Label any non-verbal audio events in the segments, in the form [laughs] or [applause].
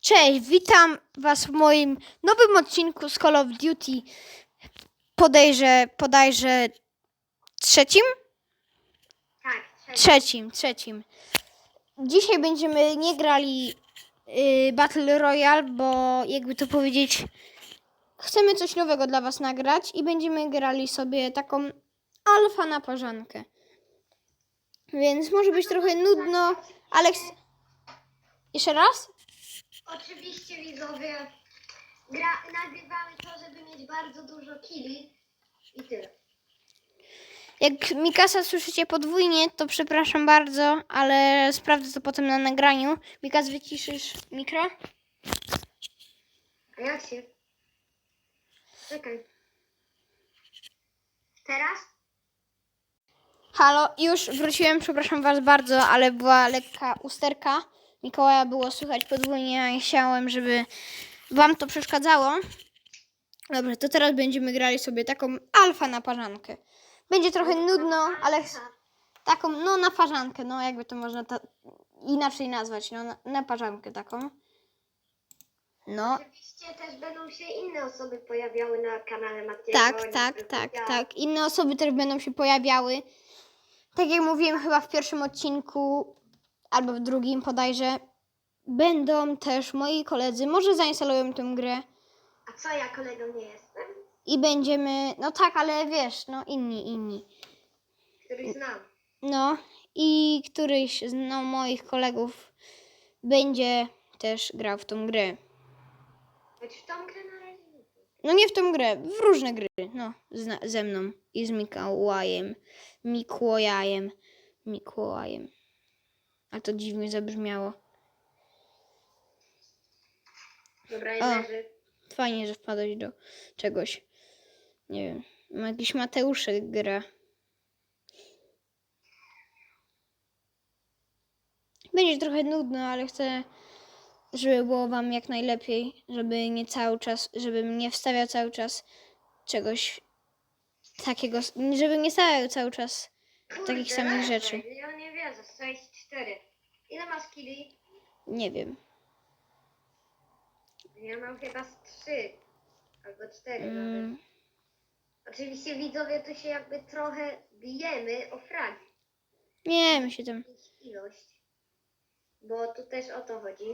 Cześć, witam Was w moim nowym odcinku z Call of Duty. Podejrzę, podajże trzecim? Tak, trzeci. Trzecim, trzecim. Dzisiaj będziemy nie grali y, Battle Royale, bo jakby to powiedzieć, chcemy coś nowego dla Was nagrać i będziemy grali sobie taką alfa na parzankę. Więc może być trochę nudno, ale... Jeszcze raz? Oczywiście widzowie, gra, nagrywamy to, żeby mieć bardzo dużo killi i tyle. Jak Mikasa słyszycie podwójnie, to przepraszam bardzo, ale sprawdzę to potem na nagraniu. Mikas, wyciszysz mikro? A jak się? Czekaj. Teraz? Halo, już wróciłem, przepraszam was bardzo, ale była lekka usterka. Mikołaja było słychać podwójnie, a chciałem, żeby wam to przeszkadzało. Dobrze, to teraz będziemy grali sobie taką alfa na parzankę. Będzie trochę nudno, ale taką, no na parzankę, no jakby to można ta, inaczej nazwać, no na, na parzankę taką. No, Oczywiście też będą się inne osoby pojawiały na kanale Matiego. Tak, tak, tak, tak. Inne osoby też będą się pojawiały. Tak jak mówiłem chyba w pierwszym odcinku, albo w drugim podajże, będą też moi koledzy. Może zainstalują tę grę A co, ja kolegą nie jestem? i będziemy, no tak, ale wiesz, no inni, inni. Który znam. No i któryś z no, moich kolegów będzie też grał w tą grę. Choć w tą grę na razie nie. No nie w tą grę, w różne gry. No, ze mną i z Mikołajem. Mikołajem. Mikołajem. A to dziwnie zabrzmiało. Dobra, i A. leży. Fajnie, że wpadłeś do czegoś. Nie wiem. Ma jakiś Mateuszek gra. Będzie trochę nudno, ale chcę, żeby było wam jak najlepiej, żeby nie cały czas, żebym nie wstawiał cały czas czegoś takiego, żebym nie stawiał cały czas takich Kurde, samych leży. rzeczy. Ja nie wierzę, 6-4. Ile masz killi? Nie wiem. Ja mam chyba z 3 albo 4 nawet. Mm, Oczywiście widzowie tu się jakby trochę bijemy o fragi. nie, my się tam. Ich ilość. Bo tu też o to chodzi.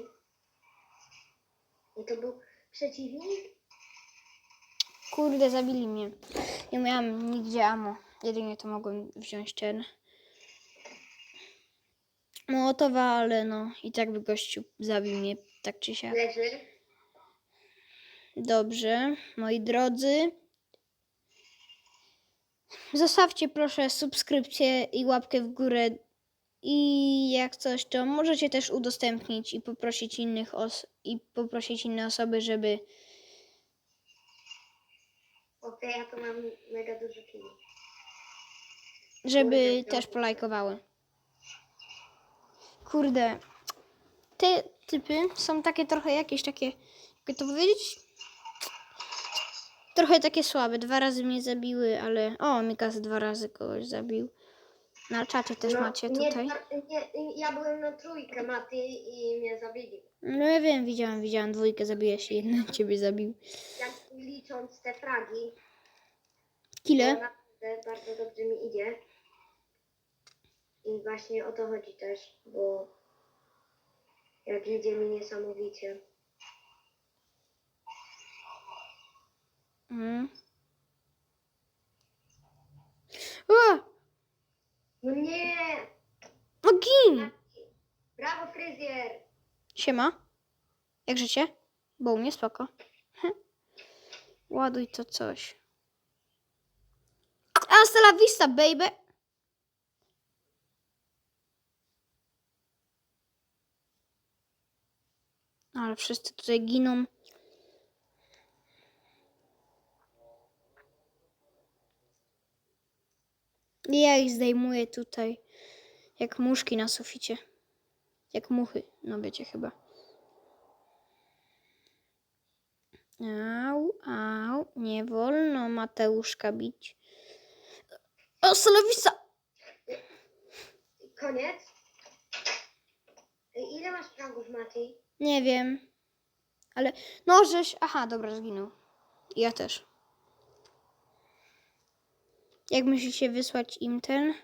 I to był przeciwnik? Kurde, zabili mnie. Nie miałam nigdzie amo. Jedynie to mogłem wziąć ten. Mołotowa, ale no i tak by gościu zabił mnie tak czy siak. Leży. Dobrze, moi drodzy. Zostawcie proszę subskrypcję i łapkę w górę. I jak coś, to możecie też udostępnić i poprosić innych os- i poprosić inne osoby, żeby Okej, ja tu mam mega dużo kili. żeby też polajkowały. Kurde, te typy są takie trochę jakieś takie, jakby to powiedzieć, trochę takie słabe. Dwa razy mnie zabiły, ale o, Mikas dwa razy kogoś zabił. Na czacie też No, macie nie, tutaj. Nie, ja byłem na trójkę Maty i mnie zabili. No ja wiem, widziałam, widziałam dwójkę, zabiłeś i jeden [laughs] ciebie zabił. Jak licząc te fragi, to Kile? naprawdę bardzo dobrze mi idzie. I właśnie o to chodzi też, bo jak idzie mi niesamowicie. Mm. O, No nie! no gin! Brawo fryzjer! Siema. Jak życie? Bo u mnie spoko. Hm. Ładuj to coś. Hasta la vista, baby! Ale wszyscy tutaj giną. I ja ich zdejmuję tutaj. Jak muszki na suficie. Jak muchy, no wiecie chyba. Au, au, nie wolno Mateuszka bić. O, Solowisa! Koniec? Nie wiem. Ale, no żeś, aha, dobra, zginął. Ja też. Jak myślicie wysłać im ten?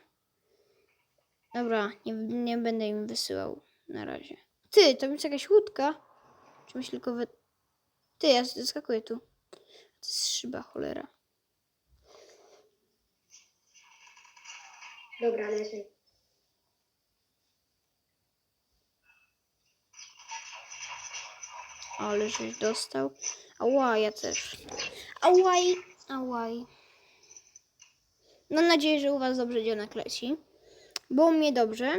Dobra, nie, nie będę im wysyłał na razie. Ty, to jest jakaś łódka? Czy myśl tylko wy... Ty, ja zeskakuję tu. To jest szyba, cholera. Dobra, leży. Ale żeś dostał. Ała, ja też. Ałaj, ałaj. Mam nadzieję, że u was dobrze dzionek leci. Było mnie dobrze.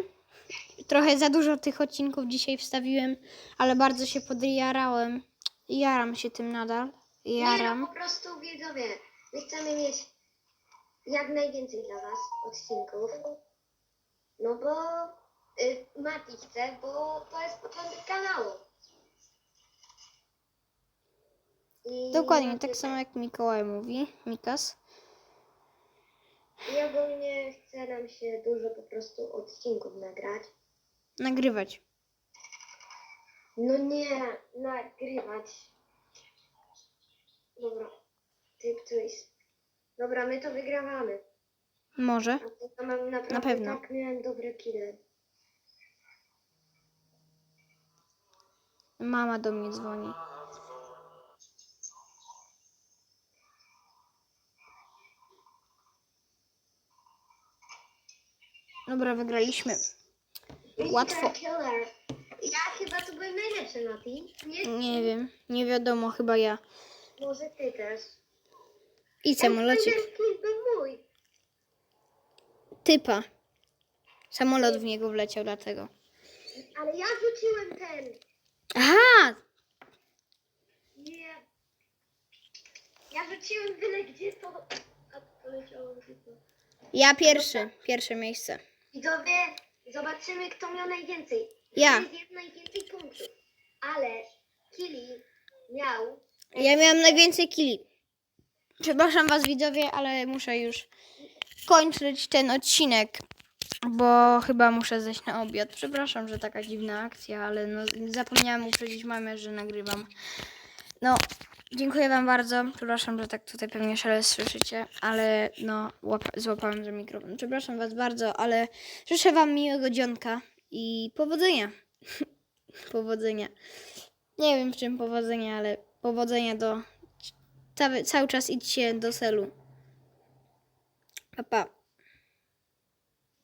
Trochę za dużo tych odcinków dzisiaj wstawiłem, ale bardzo się podjarałem. Jaram się tym nadal. Nie, Jaram. no po prostu widzowie, my chcemy mieć jak najwięcej dla was odcinków. No bo y, Mati chce, bo to jest początek kanału. I Dokładnie, tak samo jak Mikołaj mówi. Mikas. I ogólnie chce nam się dużo po prostu odcinków nagrać. Nagrywać. No nie, nagrywać. Dobra, typ twist. Dobra, my to wygrywamy. Może. A to naprawdę Na pewno. tak miałem dobre kile. Mama do mnie dzwoni. Dobra, wygraliśmy. Łatwo. Ja chyba to byłem najlepszy na tym. Nie, Nie wiem, nie wiadomo, chyba ja. może ty też. I samolocik. Ten był mój. Typa. Samolot w niego wleciał dlatego. Ale ja rzuciłem ten. Aha! Nie. Ja rzuciłem byle gdzie to. A to poleciało tylko. Ja pierwszy. Pierwsze miejsce. Widzowie, zobaczymy kto miał najwięcej. Ja. Kto zjadł najwięcej punktów. Ale Kili miał. Ja miałam najwięcej kili. Przepraszam was widzowie, ale muszę już kończyć ten odcinek, bo chyba muszę zejść na obiad. Przepraszam, że taka dziwna akcja, ale no, zapomniałam uprzedzić mamę, że nagrywam. No, dziękuję wam bardzo. Przepraszam, że tak tutaj pewnie szelest słyszycie, ale no, łapa, złapałem za mikrofon. Przepraszam was bardzo, ale życzę wam miłego dzionka i powodzenia. [laughs] powodzenia. Nie wiem w czym powodzenia, ale powodzenia do. Cały, cały czas idźcie do celu. Pa, pa.